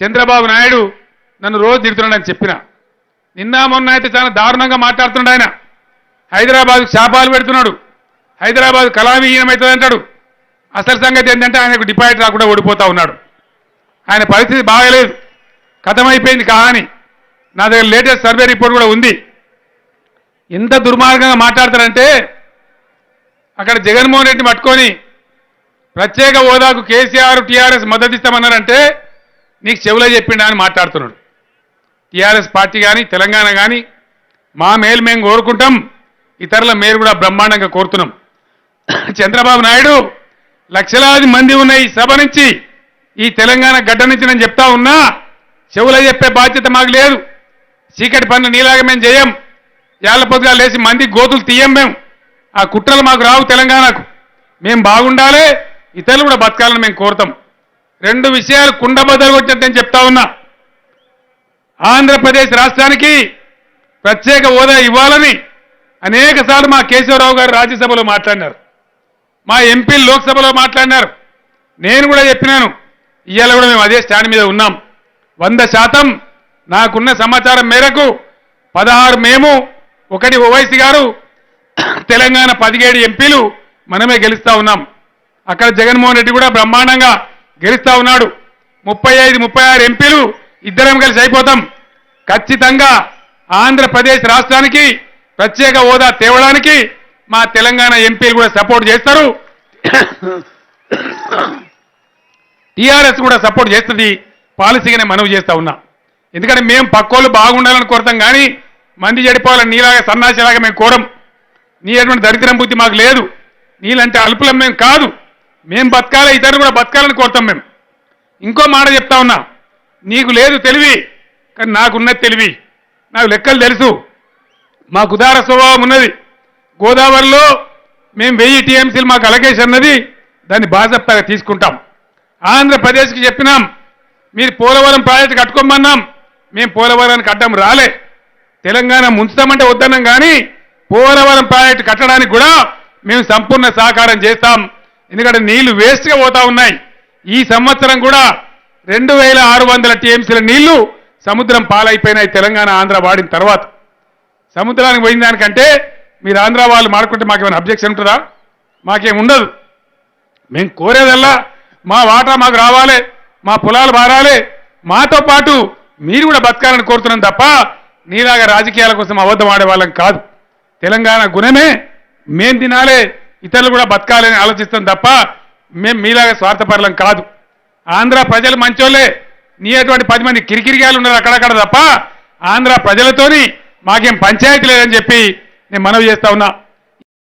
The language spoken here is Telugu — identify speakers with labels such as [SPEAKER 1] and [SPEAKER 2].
[SPEAKER 1] చంద్రబాబు నాయుడు నన్ను రోజు తిడుతున్నాడని చెప్పిన. నిన్న మొన్న అయితే చాలా దారుణంగా మాట్లాడుతున్నాడు ఆయన. హైదరాబాద్ శాపాలు పెడుతున్నాడు. హైదరాబాద్ కళావిహీనమవుతుంది అంటాడు. అసలు సంగతి ఏంటంటే ఆయనకు డిపాజిట్ రాకుండా ఓడిపోతా ఉన్నాడు. ఆయన పరిస్థితి బాగలేదు. కథమైపోయింది కానీ నా దగ్గర లేటెస్ట్ సర్వే రిపోర్ట్ కూడా ఉంది. ఎంత దుర్మార్గంగా మాట్లాడతారంటే అక్కడ జగన్మోహన్ రెడ్డిని పట్టుకొని ప్రత్యేక హోదాకు కేసీఆర్ టీఆర్ఎస్ మద్దతు ఇస్తామన్నారంటే నీకు చెవులో చెప్పిండా అని మాట్లాడుతున్నాడు. టీఆర్ఎస్ పార్టీ కానీ తెలంగాణ కానీ మా మేలు మేము కోరుకుంటాం. ఇతరుల మేలు కూడా బ్రహ్మాండంగా కోరుతున్నాం. చంద్రబాబు నాయుడు లక్షలాది మంది ఉన్న ఈ సభ నుంచి ఈ తెలంగాణ గడ్డ నుంచి నేను చెప్తా ఉన్నా చెవులో చెప్పే బాధ్యత మాకు లేదు. చీకటి పనులు నీలాగా మేము చేయం ఏళ్ళ పొద్దుగా లేచి మంది గోతులు తీయం మేము. ఆ కుట్రలు మాకు రావు తెలంగాణకు. మేము బాగుండాలి ఇతరులు కూడా బతకాలని మేము కోరుతాం. రెండు విషయాలు కుండబద్దలు కొట్టినట్టు నేను చెప్తా ఉన్నా. ఆంధ్రప్రదేశ్ రాష్ట్రానికి ప్రత్యేక హోదా ఇవ్వాలని అనేకసార్లు మా కేశవరావు గారు రాజ్యసభలో మాట్లాడినారు. మా ఎంపీలు లోక్సభలో మాట్లాడినారు. నేను కూడా చెప్పినాను. ఇవాళ కూడా మేము అదే స్టాండ్ మీద ఉన్నాం. వంద శాతం నాకున్న సమాచారం మేరకు పదహారు మేము ఒకటి ఓవైసీ గారు తెలంగాణ పదిహేడు ఎంపీలు మనమే గెలుస్తా ఉన్నాం. అక్కడ జగన్మోహన్ రెడ్డి కూడా బ్రహ్మాండంగా గెలుస్తా ఉన్నాడు. ముప్పై ఐదు ముప్పై ఆరు ఎంపీలు ఇద్దరం కలిసి అయిపోతాం. ఖచ్చితంగా ఆంధ్రప్రదేశ్ రాష్ట్రానికి ప్రత్యేక హోదా తేవడానికి మా తెలంగాణ ఎంపీలు కూడా సపోర్ట్ చేస్తారు. టీఆర్ఎస్ కూడా సపోర్ట్ చేస్తుంది. పాలసీగానే మనవి చేస్తా ఉన్నా. ఎందుకంటే మేము పక్కోళ్ళు బాగుండాలని కోరతాం కానీ మంది చెడిపోవాలని నీలాగా సన్నాసిలాగా మేము కోరం. నీ అటువంటి దరిద్రం బుద్ధి మాకు లేదు. నీలంటే అల్పులం మేము కాదు. మేము బతకాలి ఇతరులు కూడా బతకాలని కోరుతాం మేము ఇంకో మాట చెప్తా ఉన్నా. నీకు లేదు తెలివి కానీ నాకున్నది తెలివి. నాకు లెక్కలు తెలుసు. మాకు ఉదార స్వభావం ఉన్నది. గోదావరిలో మేము వెయ్యి టీఎంసీలు మాకు అలకేషన్ అన్నది దాన్ని బాధ్యతగా తీసుకుంటాం. ఆంధ్రప్రదేశ్కి చెప్పినాం. మీరు పోలవరం ప్రాజెక్టు కట్టుకోమన్నాం. మేము పోలవరానికి అడ్డం రాలే. తెలంగాణ ముంచుతామంటే వద్దన్నాం కానీ పోలవరం ప్రాజెక్టు కట్టడానికి కూడా మేము సంపూర్ణ సహకారం చేస్తాం. ఎందుకంటే నీళ్ళు వేస్ట్గా పోతా ఉన్నాయి. ఈ సంవత్సరం కూడా రెండు వేల ఆరు వందల టీఎంసీల నీళ్ళు సముద్రం పాలైపోయినాయి తెలంగాణ ఆంధ్ర వాడిన తర్వాత. సముద్రానికి పోయిన దానికంటే మీరు ఆంధ్ర వాళ్ళు మాడుకుంటే మాకేమైనా అబ్జెక్షన్ ఉంటుందా? మాకేం ఉండదు. మేము కోరేదల్లా మా వాటా మాకు రావాలి మా పొలాలు మారాలి. మాతో పాటు మీరు కూడా బతకాలని కోరుతున్నాం తప్ప నీలాగా రాజకీయాల కోసం అబద్ధం ఆడే వాళ్ళం కాదు. తెలంగాణ గుణమే మేం తినాలే ఇతరులు కూడా బతకాలని ఆలోచిస్తాం తప్ప మేం మీలాగా స్వార్థపరులం కాదు. ఆంధ్ర ప్రజలు మంచోళ్ళే. నీ అటువంటి పది మంది కిరికిరిగాలు ఉన్నారు అక్కడక్కడ తప్ప ఆంధ్ర ప్రజలతోని మాకేం పంచాయతీ లేదని చెప్పి నేను మనవి చేస్తా ఉన్నా.